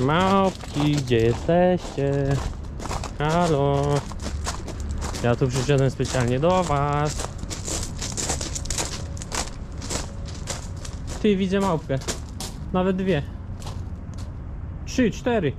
Małpki, gdzie jesteście? Halo? Ja tu przyszedłem specjalnie do was. Ty, widzę małpkę. Nawet dwie. Trzy, cztery.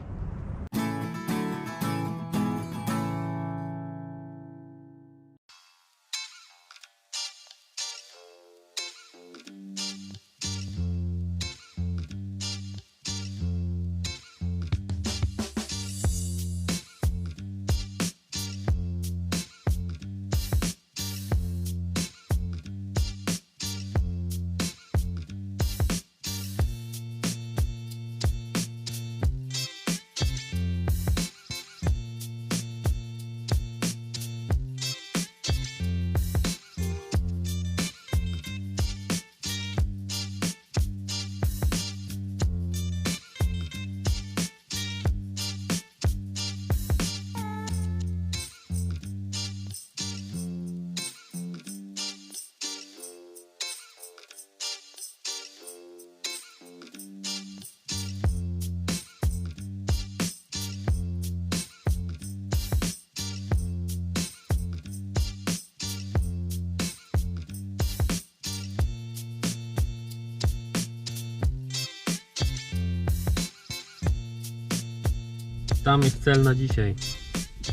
Tam jest cel na dzisiaj.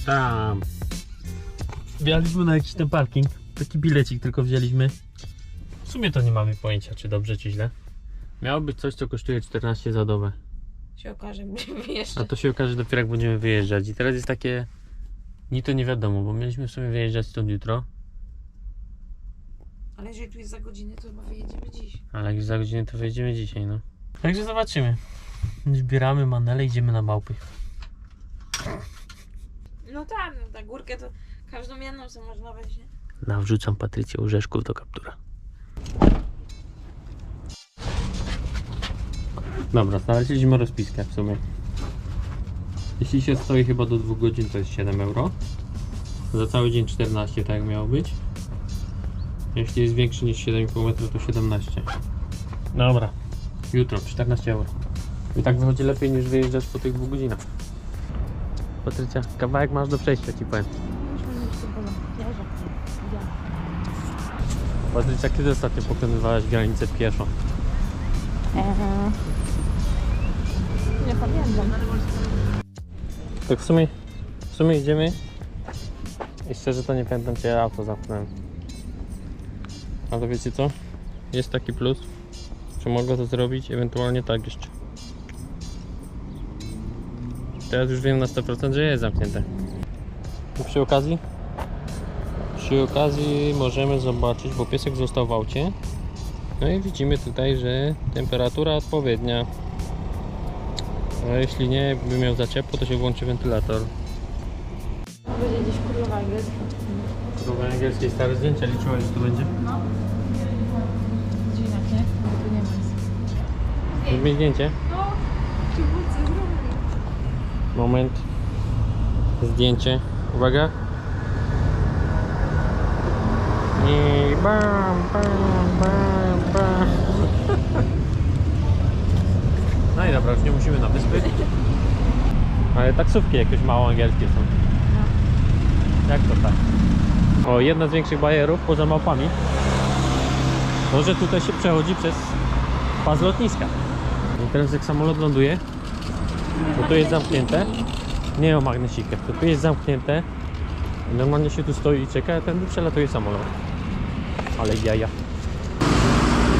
Tam. Wjechaliśmy na jakiś ten parking. Taki bilecik tylko wzięliśmy. W sumie to nie mamy pojęcia, czy dobrze, czy źle. Miało być coś, co kosztuje 14 za dobę. się okaże, będziemy A to się okaże dopiero jak będziemy wyjeżdżać. I teraz jest takie. Ni to nie wiadomo, bo mieliśmy w sumie wyjeżdżać stąd jutro. Ale jeżeli tu jest za godzinę, to chyba wyjedziemy dziś. Ale jak za godzinę to wyjedziemy dzisiaj, no. Także zobaczymy. Zbieramy manele, idziemy na małpy. No tak, no, na górkę to każdą jedną co można wejść, nie? Nawrzucam Patrycję orzeszków do kaptura. Dobra, znaleźliśmy rozpiskę w sumie. Jeśli się stoi chyba do 2 godzin to jest 7 euro. Za cały dzień 14 tak jak miało być. Jeśli jest większy niż 7,5 metra to 17. Dobra. Jutro 14 euro. I tak wychodzi lepiej niż wyjeżdżać po tych dwóch godzinach. Patrycja, kawałek masz do przejścia ci powiem. Patrycja, kiedy ostatnio pokonywałaś granicę pieszo? Nie pamiętam. Tak w sumie, w sumie idziemy i szczerze to nie pamiętam, czy ja auto zamknąłem. Ale wiecie co? Jest taki plus, że mogę to zrobić, ewentualnie tak jeszcze. Teraz już wiem na 100%, że jest zamknięte. I przy okazji? Przy okazji możemy zobaczyć, bo piesek został w aucie. No i widzimy tutaj, że temperatura odpowiednia. A jeśli nie, jakby miał za ciepło, to się włączy wentylator. Będzie gdzieś królowa angielska. Próba angielskiej stare zdjęcia liczyłaś, że tu będzie? No. Dziwne, nie? Tu nie ma zdjęcie. No. Moment. Zdjęcie. Uwaga. I bam, bam, bam, bam. No i dobra, już nie musimy na wyspy. Ale taksówki jakieś mało angielskie są. Jak to tak? O, jedna z większych bajerów poza małpami. To, że tutaj się przechodzi przez pas lotniska. I teraz jak samolot ląduje, bo tu jest zamknięte. Nie o magnesikę, to tu jest zamknięte. Normalnie się tu stoi i czeka, a ten przelatuje samolot. Ale jaja.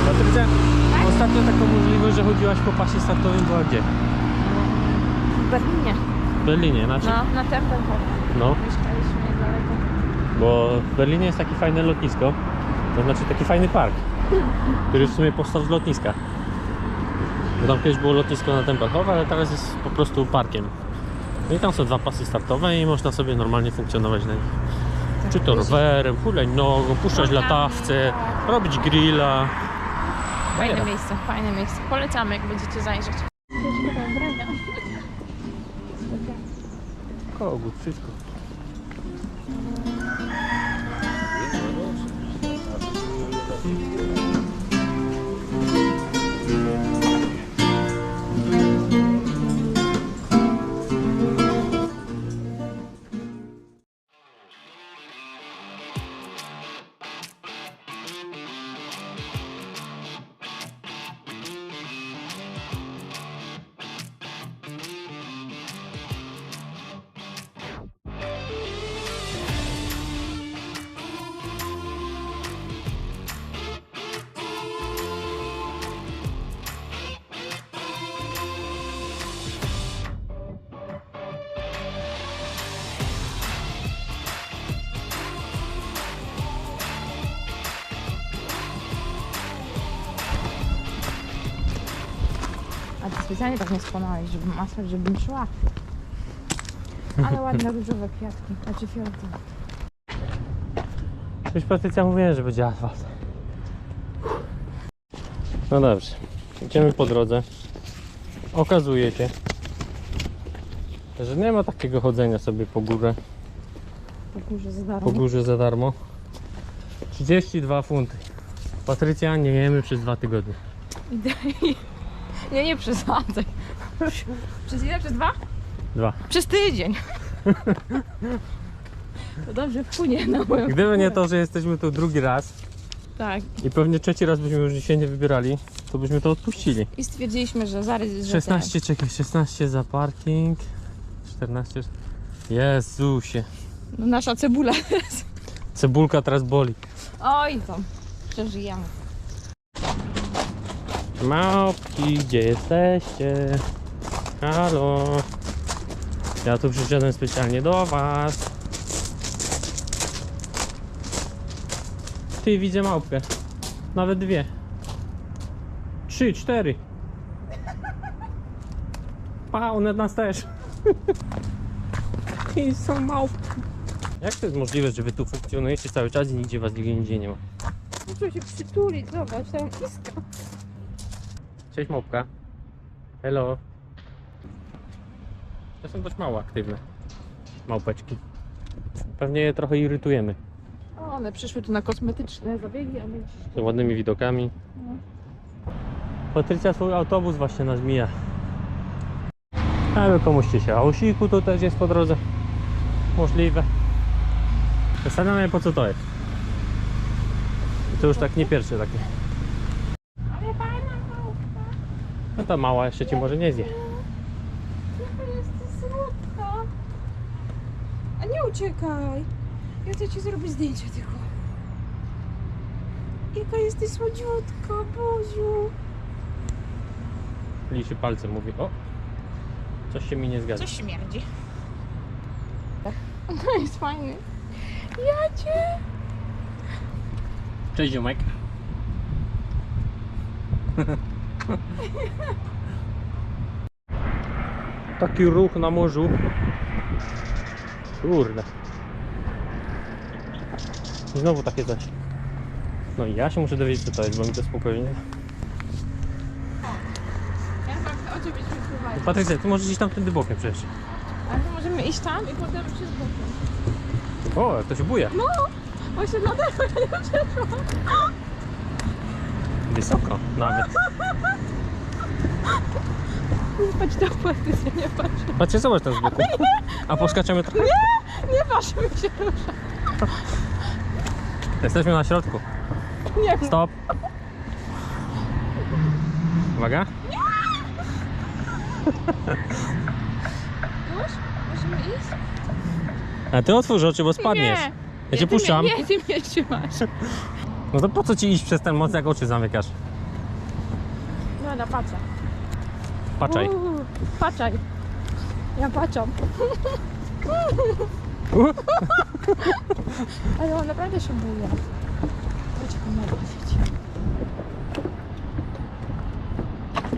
Patrycja, ostatnio taką możliwość, że chodziłaś po pasie startowym była gdzie? W Berlinie. W Berlinie, znaczy? No, na Tempelhof. No, Mieszkaliśmy niedaleko. bo w Berlinie jest takie fajne lotnisko. To znaczy taki fajny park, który w sumie powstał z lotniska. Bo tam kiedyś było lotnisko na Tempelhof, ale teraz jest po prostu parkiem. No i tam są dwa pasy startowe i można sobie normalnie funkcjonować na nich. Czy to rowerem, hulaj nogą, puszczać latawce, robić grilla. Fajne miejsce, fajne miejsce. Polecamy, jak będziecie zajrzeć. Kogut, wszystko. Specjalnie tak nie skłamałeś, żeby masaż, żebym szła. Ale ładne różowe kwiatki, znaczy fioletowe. Już Patrycja mówiła, że będzie asfalt. No dobrze. Idziemy po drodze. Okazuje się, że nie ma takiego chodzenia sobie po górze, Po górze za po darmo. górze za darmo. 32 funty. Patrycja, nie jemy przez dwa tygodnie. Nie, nie przesadzaj. Przez ile? Przez dwa? Dwa. Przez tydzień. To dobrze wpłynie na moją Gdyby nie to, że jesteśmy tu drugi raz Tak. i pewnie trzeci raz byśmy już się nie wybierali, to byśmy to odpuścili. I stwierdziliśmy, że zarys... że 16, czekaj, 16 za parking. 14. Jezusie. ten- No, nasza cebula. Cebulka teraz boli. Oj, tam. Przeżyjemy. Małpki, gdzie jesteście? Halo. Ja tu przyszedłem specjalnie do was. Ty, widzę małpkę. Nawet dwie. Trzy, cztery. Pa, one nas też. I są małpki. Jak to jest możliwe, że wy tu funkcjonujecie cały czas i nigdzie was nigdzie, nie ma? Muszę się przytulić, zobacz, tam iska. Cześć małpka. Hello. To są dość mało aktywne. Małpeczki. Pewnie je trochę irytujemy. O, one przyszły tu na kosmetyczne zabiegi, a my Z ładnymi widokami. Patrycja swój autobus właśnie nas mija. Ale pomóżcie się. A o siku to też jest po drodze. Możliwe. Zastanawiam się po co to jest. I to już tak nie pierwsze takie. Ale fajna małpka. No ta mała jeszcze cię może nie zje. Jaka jest słodka. A nie uciekaj. Ja chcę ci zrobić zdjęcie tylko. Jaka jesteś słodziutka, Boziu. Liczy palcem mówi. O! Coś się mi nie zgadza. Coś śmierdzi. To jest fajny. Ja cię. Cześć ziomek. Taki ruch na morzu. Kurde. Znowu takie coś. No i ja się muszę dowiedzieć co to jest, bo mi to spokojnie. Ja tak o ciebie się wpływаю. Patrycja, ty możesz iść tam wtedy bokiem przecież. Ale to możemy iść tam i potem przez bokiem. O, to się buja. No, właśnie dlatego ja nie przeszłam. Wysoko nawet. Nie patrz do płaty, nie patrz. Patrzcie, zobacz tam z boku. A poskaczemy trochę? Nie patrz mi się rusza. Jesteśmy na środku. Nie Stop. Uwaga. Już? Możemy iść? A ty otwórz oczy, bo spadniesz. Nie. Ja cię ty mnie- puszczam. Nie, ty mnie trzymasz. No to po co ci iść przez ten most, jak oczy zamykasz? No, na patrzę. Patrzaj. Uuu, Patrzaj. Ja patrzam. Uh. Ale on naprawdę się buja.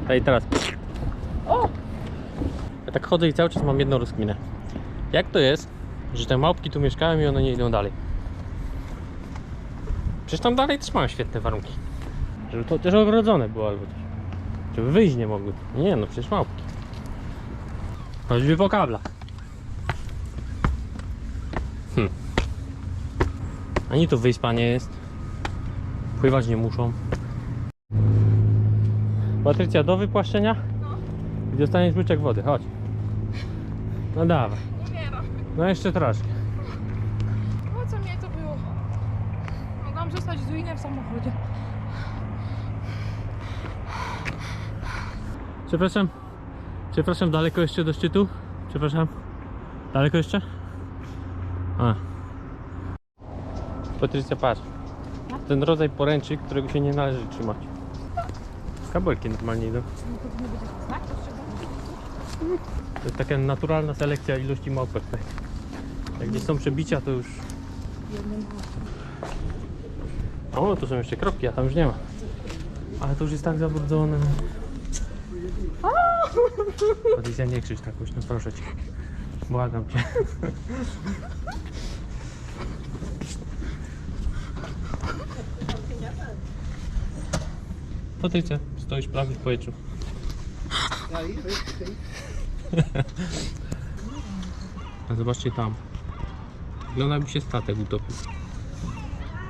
Chodź, i teraz. O! Ja tak chodzę i cały czas mam jedną rozkminę. Jak to jest, że te małpki tu mieszkają i one nie idą dalej? Przecież tam dalej też mają świetne warunki. Żeby to też ogrodzone było albo coś. Żeby wyjść nie mogły. Nie no, przecież małpki. Choćby po kablach. Hm. Ani tu wyspa nie jest. Pływać nie muszą. Patrycja, do wypłaszczenia? I dostaniesz łyczek wody, chodź. No dawaj. Umieram. No jeszcze troszkę. Po co mnie to było? Mogłam zostać z Winem w samochodzie. Przepraszam. Przepraszam, daleko jeszcze do szczytu? Przepraszam. Daleko jeszcze? A. Patrycja, patrz. Ten rodzaj poręczy, którego się nie należy trzymać. Kabelki normalnie idą. To jest taka naturalna selekcja ilości małpek. tak? Jak gdzieś są przebicia, to już... O, tu są jeszcze kropki, a tam już nie ma. Ale to już jest tak zabrudzone. Patrycja, nie krzycz tak głośno, proszę cię. Błagam cię. Patrycja, stoisz prawie w powietrzu. A zobaczcie tam. Wygląda jakby się statek utopił.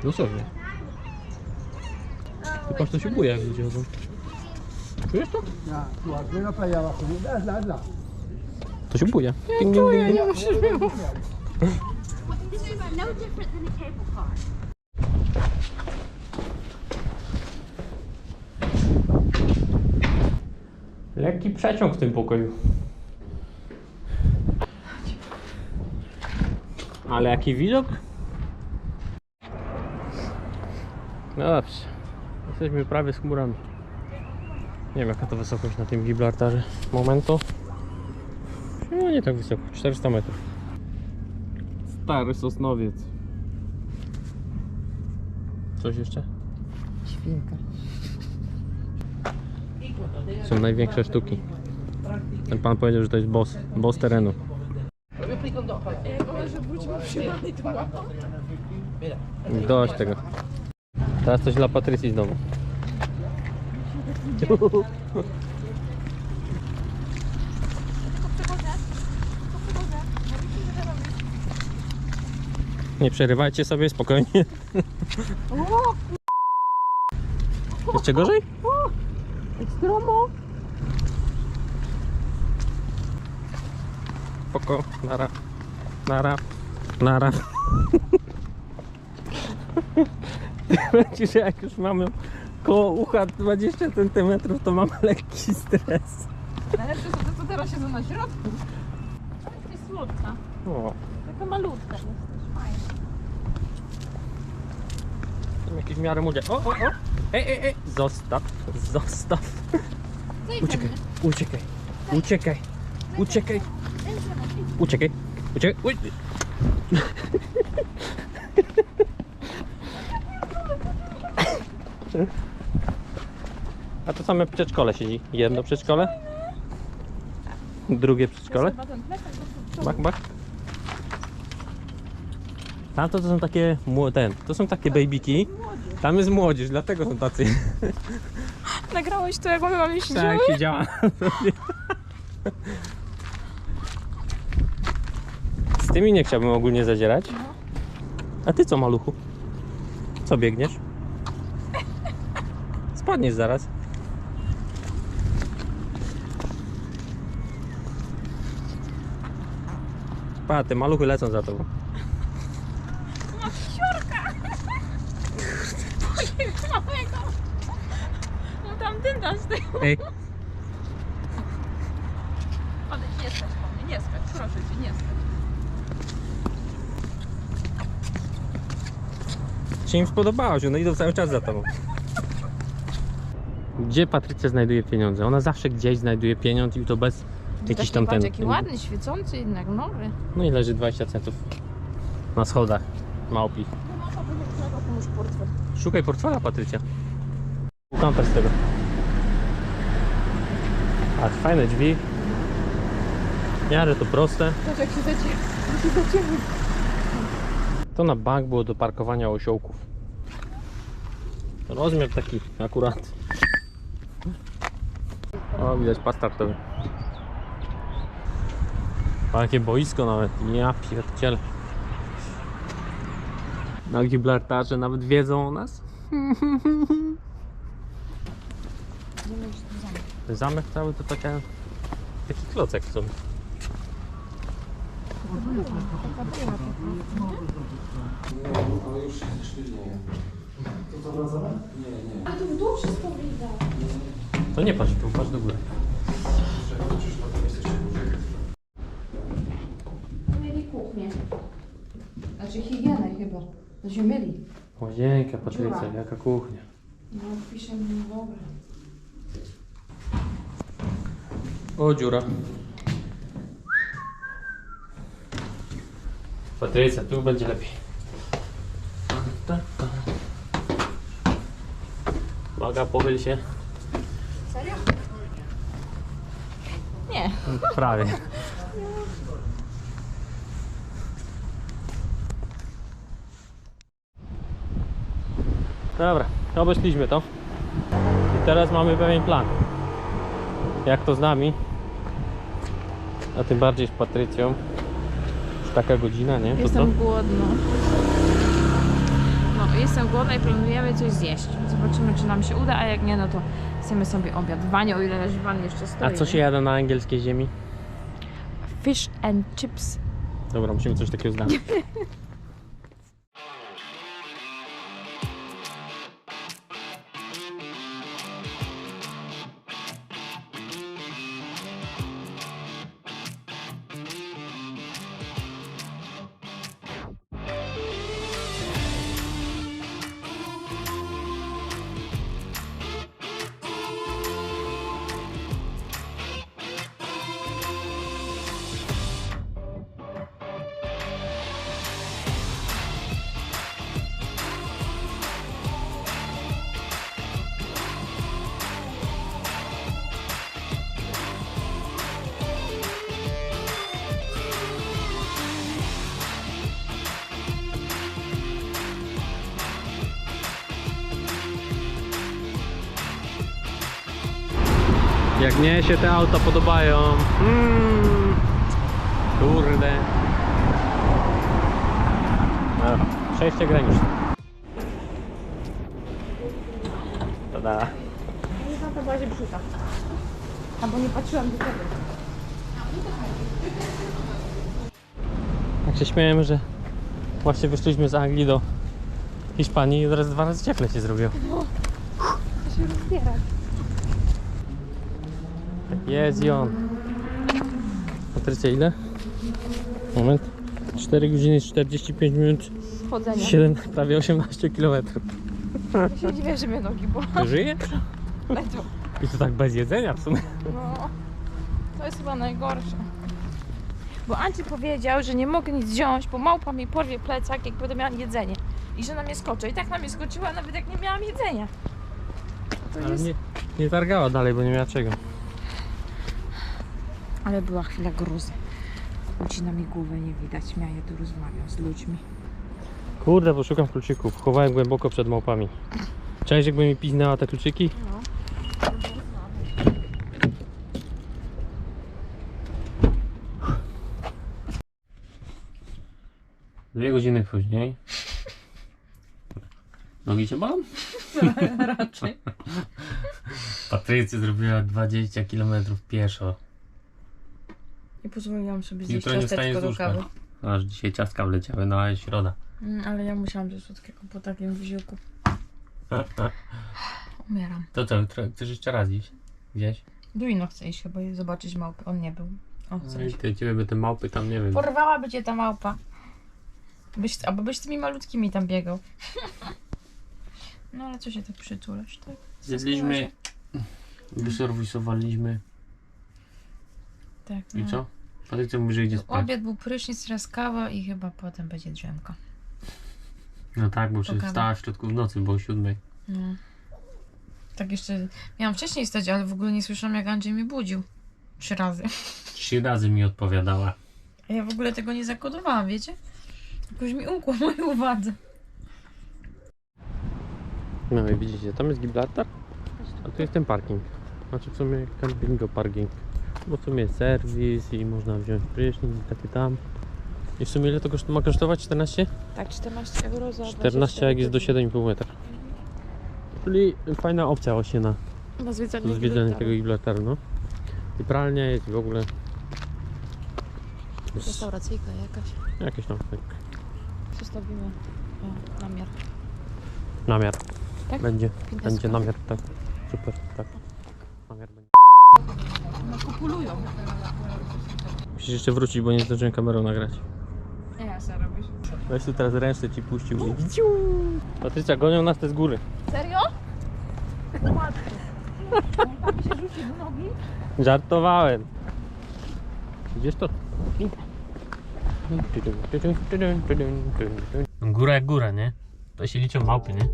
Dosłownie. Ty patrz, to się buje jak ludzie chodzą. Czujesz to? Ya, tú arriba para allá abajo. Hazla, hazla. To się buje. Ding, ding, ding. Lekki przeciąg w tym pokoju. Ale jaki widok? No dobrze. Jesteśmy prawie z chmurami. Nie wiem jaka to wysokość na tym Gibraltarze. Momentu. No nie tak wysoko, 400 metrów. Stary Sosnowiec. Coś jeszcze? Świnka. Są największe sztuki. Ten pan powiedział, że to jest boss. Boss terenu. Dość tego. Teraz coś dla Patrycji znowu. Nie przerywajcie sobie, spokojnie. Jeszcze gorzej? Stromo. Spoko, nara, nara, nara. Będzie, że jak już mamy koło ucha 20 cm, to mamy lekki stres. Najlepsze są te, co teraz siedzą na środku. Jest słodka. O, Taka malutka jest też fajna. tam jakiś w miarę młodzie. O, o, o! Ej, ej, ej! Zostaw, zostaw. Uciekaj, uciekaj, uciekaj, uciekaj, uciekaj, uciekaj, uj. Same przedszkole siedzi. Jedno przedszkole, drugie przedszkole. Bak, bak. Tamto to są takie ten, to są takie babyki. Tam jest młodzież, dlatego są tacy. Nagrałeś to, jak my mamy siedziały? Tak, siedziała. Z tymi nie chciałbym ogólnie zadzierać. A ty co, maluchu? Co biegniesz? Spadniesz zaraz. Pa, te maluchy lecą za tobą. Małego. No tam dynda z tego. Ej, Odejdź, nie skacz po mnie, nie skacz, proszę cię, nie skacz. się im spodobało, że one idą cały czas za tobą. Gdzie Patrycja znajduje pieniądze? Ona zawsze gdzieś znajduje pieniądz i to bez jakiś tam ten. Jaki ładny, świecący jednak, nowy. No i leży 20 centów na schodach. Małpi. Szukaj portfela, Patrycja. Kamper z tego. A fajne drzwi. W miarę to proste. Jak się. To na bank było do parkowania osiołków. Rozmiar taki akurat. O, widać pas startowy. A jakie boisko nawet. Ja pierdzielę. Na Gibraltarze nawet wiedzą o nas. Ten zamek cały to taka, taki klocek w sobie. A tu w dół wszystko widać. To nie patrz tu, patrz do góry. Mieli kuchnię. Znaczy higienę się myli. Łazienka, Patrycja, jaka kuchnia. No, pisze mi dobre. O, dziura. Patrycja, tu będzie lepiej. Uwaga, pochyl się. Serio? Nie. Prawie. Dobra, obeszliśmy to. I teraz mamy pewien plan. Jak to z nami, a tym bardziej z Patrycją. Już taka godzina, nie? To co? Jestem głodna. No, jestem głodna i planujemy coś zjeść. Zobaczymy, czy nam się uda, a jak nie, no to chcemy sobie obiad. W wanie, o ile nasz van jeszcze stoi. A co się jada na angielskiej ziemi? Fish and chips. Dobra, musimy coś takiego znaleźć. Jak mnie się te auta podobają. Mm, kurde. Dobra, przejście graniczne. Tada. Na to bazie brzucha. Albo nie patrzyłam do tego. Tak się śmiałem, że właśnie wyszliśmy z Anglii do Hiszpanii i zaraz dwa razy cieplej się zrobiło. To się rozbiera. Jest i on. Patrycja ile? Moment. 4 godziny 45 minut, Chodzenie. 7, prawie 18 km. Ja się dziwię, że mnie nogi bolą. Żyje? Ledwo. I to tak bez jedzenia w sumie. No, to jest chyba najgorsze. Bo Anci powiedział, że nie mogę nic wziąć, bo małpa mi porwie plecak, jak będę miała jedzenie. I że na mnie skoczy. I tak na mnie skoczyła, nawet jak nie miałam jedzenia. To Ale jest... nie, nie targała dalej, bo nie miała czego. Ale była chwila gruzy. Ucina mi głowę, nie widać. Ja tu rozmawiam z ludźmi. Kurde, bo szukam kluczyków. Chowałem głęboko przed małpami. Cześć, jakby mi piznęła te kluczyki? No. Dwie godziny później. Nogi cię bolą? Raczej. Patrycja zrobiła 20 km pieszo. I pozwoliłam sobie zjeść Jutro nie wstanie ciasteczko z do łóżka. kawy. Aż dzisiaj ciastka wleciały, no ale środa. Mm, ale ja musiałam coś słodkiego po takim wysiłku. Umieram. To co, jutro chcesz jeszcze raz iść? Gdzieś? Duino chce iść chyba i zobaczyć małpę. On nie był. On chce No i iść. ty, ciebie by te małpy tam, nie wiem. Porwałaby cię ta małpa. Byś, albo byś tymi malutkimi tam biegał. No ale co się tak przytulasz, tak? Zjedliśmy, wyserwisowaliśmy Tak. i no. co? Patrycja mówi, że idzie spać. Obiad był prysznic, teraz kawa i chyba potem będzie drzemka. No tak, bo przecież wstała w środku w nocy, bo o siódmej. No. Tak jeszcze miałam wcześniej stać, ale w ogóle nie słyszałam jak Andrzej mnie budził. Trzy razy. Trzy razy mi odpowiadała. A ja w ogóle tego nie zakodowałam, wiecie? Jakoś mi umkło w mojej uwadze. No i widzicie, tam jest Gibraltar, a tu jest ten parking. Znaczy w sumie campingo parking. Bo w sumie jest serwis i można wziąć prysznic i takie tam. I w sumie ile to koszt, ma kosztować? 14? Tak, 14 euro za 14 jak jest do 7,5 metra. Czyli fajna opcja właśnie na Na zwiedzanie zwiedzanie tego Gibraltaru, no. I pralnia jest i w ogóle Restauracyjka jakaś. jakieś tam tak, Zostawimy o, namiar. namiar. Tak? Będzie, będzie namiar, tak. Super, tak. Musisz jeszcze wrócić, bo nie zdążyłem kamerą nagrać. Nie, ja sobie robisz. Weź tu teraz ręce ci puścił. i- Patrycja, gonią nas te z góry. Serio? Mi się rzuci do nogi. Żartowałem. Gdzież to? Góra jak góra, nie? To się liczą małpy, nie?